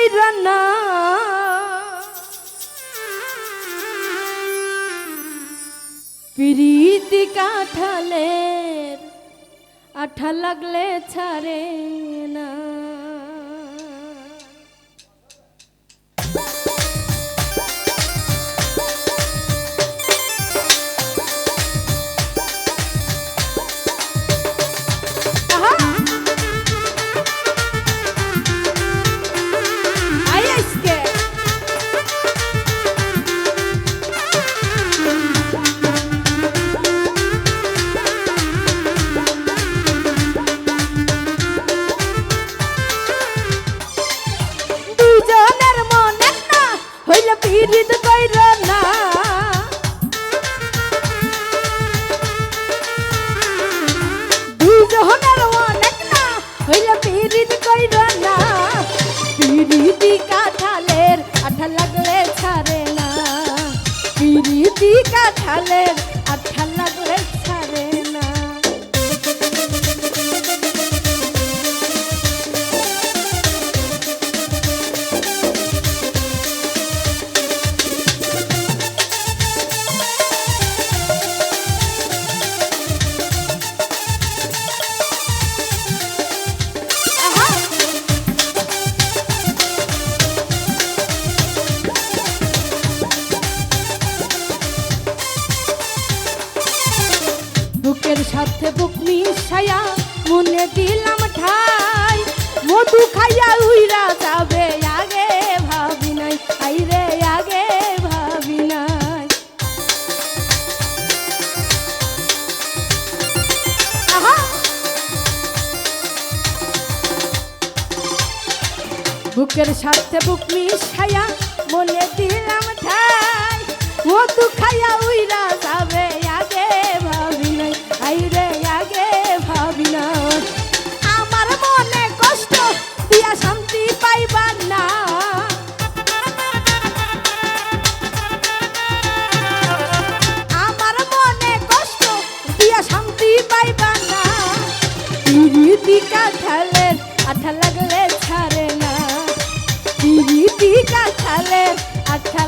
পিরিত প্রীতি কাঠালের আঠা লাগলে ছাড়ে না। পীড়িত কইর না। দুজনের এক না হইলে পীড়িত কইর না। পীড়িতি কাঠালের আঠা লাগলে ছাড়ে না। পীড়িতি কাঠালের বুকের সাথে বুক মিশাইয়া মনে দিলাম ঠাই। মধু খাইয়া উইরা যাবে, আগে ভাবি নাই। আইরে, আগে ভাবি নাই। বুকের সাথে বুক মিশাইয়া মনে দিলাম ঠাই। মধু খাইয়া উইরা পিরিতি কাঠালের আঠা লাগলে ছাড়ে না। পিরিতি কাঁঠালের আঠা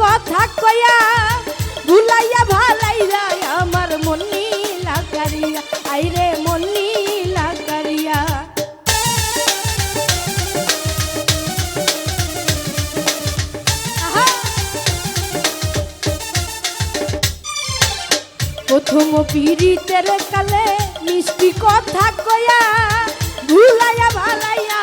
কথা কয়া, ভুলাইয়া ভালাইয়া আমার মন নীলা কারিয়া আইরে মন আহা! প্রথম পীড়িতের কালে মিষ্টি কথা কয়া, ভুলাইয়া ভালাইয়া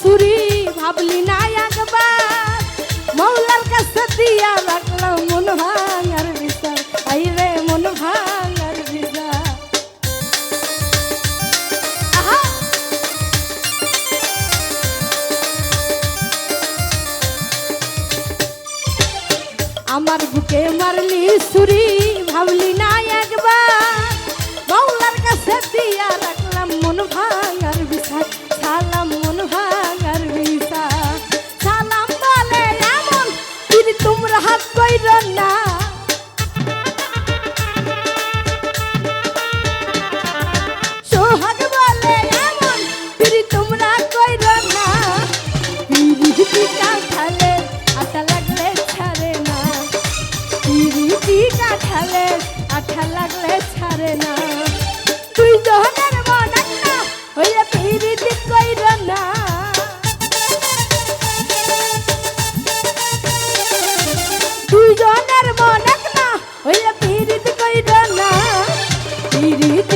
ছুরি ভাবলি না একবার। মৌলার কাছে দিয়া রাখলাম মন ভাঙার বিচার। আই রে মন ভাঙার বিচার। আমার বুকে মারলি ছুরি, ভাবলি না একবার। মৌলার কাছে দিয়া পিরিতি